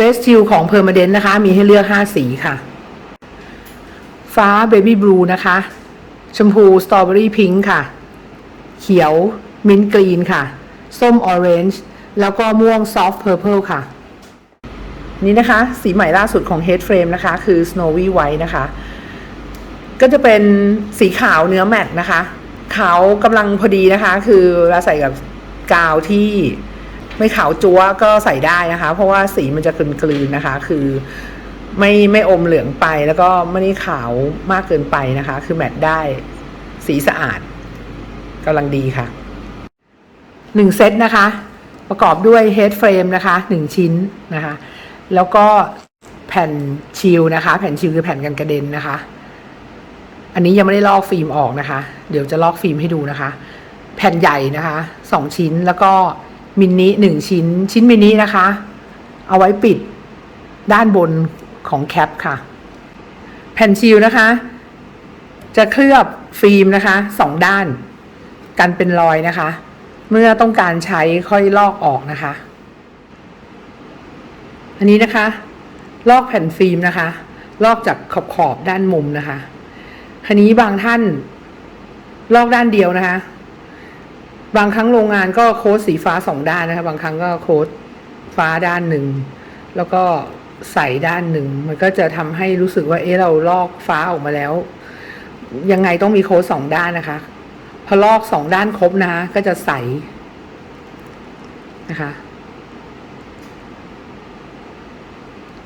เฟสชิลของเพอร์มาเดนนะคะ มีให้เลือก 5 สีค่ะ ฟ้าเบบี้บลูนะคะ ชมพูสตรอเบอรี่พิงค์ค่ะ เขียวมินต์กรีนค่ะ ส้มออเรนจ์แล้วก็ม่วงซอฟต์เพอร์เพลค่ะ นี่นะคะ สีใหม่ล่าสุดของ Head Frame นะคะ คือ Snowy White นะคะ ก็จะเป็นสีขาวเนื้อแมตต์นะคะ ขาวกำลังพอดีนะคะ คือเราใส่กับกาวที่ ไม่ขาวจั๊วก็ใส่ได้นะคะ เพราะว่าสีมันจะกลืนๆนะคะ คือไม่ไม่อมเหลืองไปแล้วก็ไม่ได้ขาวมากเกินไปนะคะ คือแมตต์ได้สีสะอาดกำลังดีค่ะหนึ่งเซตนะคะ ประกอบด้วย Head Frame นะคะหนึ่งชิ้นนะคะ แล้วก็แผ่นชิลนะคะ แผ่นชิลคือแผ่นกันกระเด็นนะคะ อันนี้ยังไม่ได้ลอกฟิล์มออกนะคะ เดี๋ยวจะลอกฟิล์มให้ดูนะคะ แผ่นใหญ่นะคะสองชิ้นแล้วก็ มินิหนึ่งชิ้น ชิ้นมินินะคะ เอาไว้ปิดด้านบนของแคปค่ะ แผ่นชิลนะคะ จะเคลือบฟิล์มนะคะสองด้าน กันเป็นรอยนะคะ เมื่อต้องการใช้ค่อยลอกออกนะคะ อันนี้นะคะ ลอกแผ่นฟิล์มนะคะ ลอกจากขอบขอบด้านมุมนะคะคันนี้บางท่านลอกด้านเดียวนะคะ บางครั้งโรงงานก็โค้ดสีฟ้าสองด้านนะคะบางครั้งก็โค้ดฟ้าด้านหนึ่ง แล้วก็ใสด้านหนึ่ง มันก็จะทำให้รู้สึกว่าเอ๊ะเราลอกฟ้าออกมาแล้ว ยังไงต้องมีโค้ดสองด้านนะคะ พอลอกสองด้านครบนะคะก็จะใสนะคะ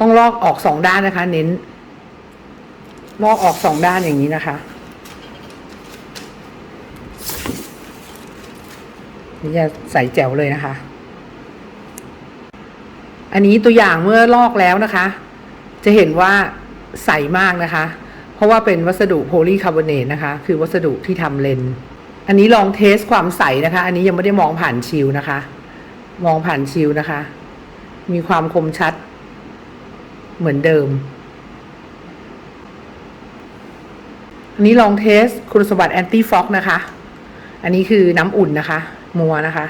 ต้องลอกออกสองด้านนะคะ เน้น ลอกออกสองด้านอย่างนี้นะคะ นี่จะใส่แจ๋วเลยนะคะ อันนี้ตัวอย่างเมื่อลอกแล้วนะคะ จะเห็นว่าใสมากนะคะ เพราะว่าเป็นวัสดุโพลีคาร์บอเนตนะคะ คือวัสดุที่ทำเลนส์อันนี้ลองเทสความใสนะคะ อันนี้ยังไม่ได้มองผ่านชิลนะคะ มองผ่านชิลนะคะ มีความคมชัด เหมือนเดิมอันนี้ลองเทสคุณสมบัติแอนตี้ฟอกนะคะ อันนี้คือน้ำอุ่นนะคะ มัวนะคะ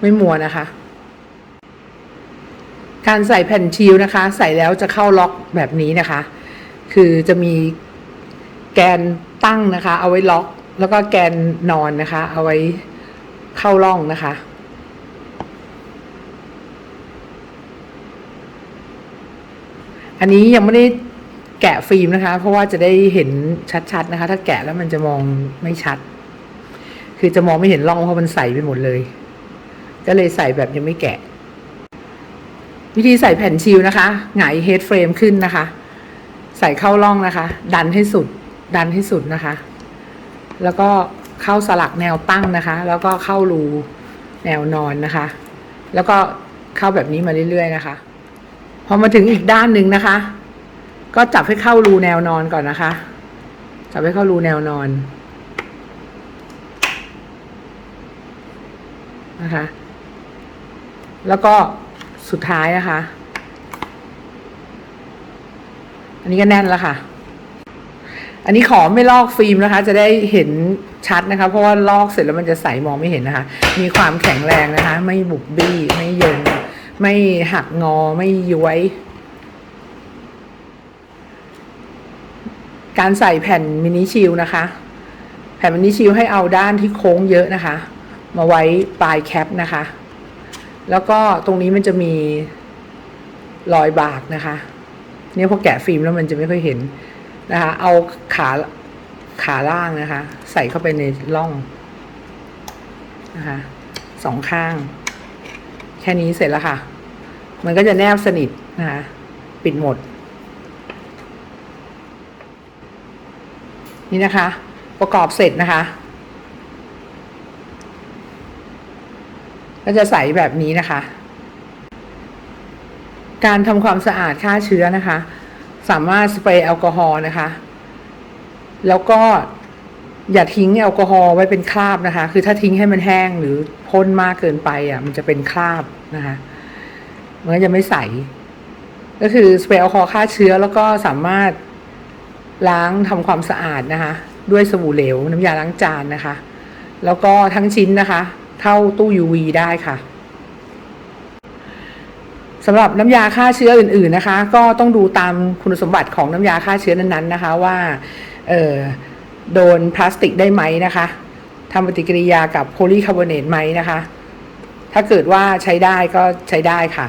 ไม่มัวนะคะ การใส่แผ่นชิลนะคะ ใส่แล้วจะเข้าล็อกแบบนี้นะคะ คือจะมีแกนตั้งนะคะ เอาไว้ล็อก แล้วก็แกนนอนนะคะ เอาไว้เข้าร่องนะคะอันนี้ยังไม่ได้ แกะฟิล์มนะคะ เพราะว่าจะได้เห็นชัดๆนะคะ ถ้าแกะแล้วมันจะมองไม่ชัด คือจะมองไม่เห็นร่องเพราะมันใสไปหมดเลย ก็เลยใส่แบบยังไม่แกะ วิธีใส่แผ่นชิลนะคะหงายเฮดเฟรมขึ้นนะคะ ใส่เข้าร่องนะคะ ดันให้สุด ดันให้สุดนะคะ แล้วก็เข้าสลักแนวตั้งนะคะ แล้วก็เข้ารูแนวนอนนะคะ แล้วก็เข้าแบบนี้มาเรื่อยๆนะคะ พอมาถึงอีกด้านหนึ่งนะคะ ก็จับให้เข้ารูแนวนอนก่อนนะคะ จับให้เข้ารูแนวนอนนะคะ แล้วก็สุดท้ายนะคะ อันนี้ก็แน่นแล้วค่ะ อันนี้ขอไม่ลอกฟิล์มนะคะ จะได้เห็นชัดนะคะ เพราะว่าลอกเสร็จแล้วมันจะใสมองไม่เห็นนะคะ มีความแข็งแรงนะคะ ไม่บุบบี้ ไม่เยิน ไม่หักงอ ไม่ย้วย การใส่แผ่นมินิชิลนะคะ แผ่นมินิชิลให้เอาด้านที่โค้งเยอะนะคะ มาไว้ปลายแคปนะคะ แล้วก็ตรงนี้มันจะมีรอยบากนะคะ เนี่ยพอแกะฟิล์มแล้วมันจะไม่ค่อยเห็นนะคะ เอาขาขาล่างนะคะ ใส่เข้าไปในร่องนะคะสองข้าง แค่นี้เสร็จแล้วค่ะ มันก็จะแนบสนิทนะคะ ปิดหมด นี่นะคะ ประกอบเสร็จนะคะ ก็จะใสแบบนี้นะคะ การทำความสะอาดฆ่าเชื้อนะคะ สามารถสเปรย์แอลกอฮอล์นะคะ แล้วก็อย่าทิ้งแอลกอฮอล์ไว้เป็นคราบนะคะ คือถ้าทิ้งให้มันแห้งหรือพ่นมากเกินไปอะ มันจะเป็นคราบนะคะมันก็จะไม่ใส ก็คือสเปรย์แอลกอฮอล์ฆ่าเชื้อแล้วก็สามารถ ล้างทำความสะอาดนะคะ ด้วยสบู่เหลวน้ำยาล้างจานนะคะ แล้วก็ทั้งชิ้นนะคะเข้าตู้ UV ได้ค่ะสำหรับน้ำยาฆ่าเชื้ออื่น ๆนะคะ ก็ต้องดูตามคุณสมบัติของน้ำยาฆ่าเชื้อนั้นๆ นะคะว่าโดนพลาสติกได้ไหมนะคะทำปฏิกิริยากับโพลีคาร์บอเนตไหมนะคะ ถ้าเกิดว่าใช้ได้ก็ใช้ได้ค่ะ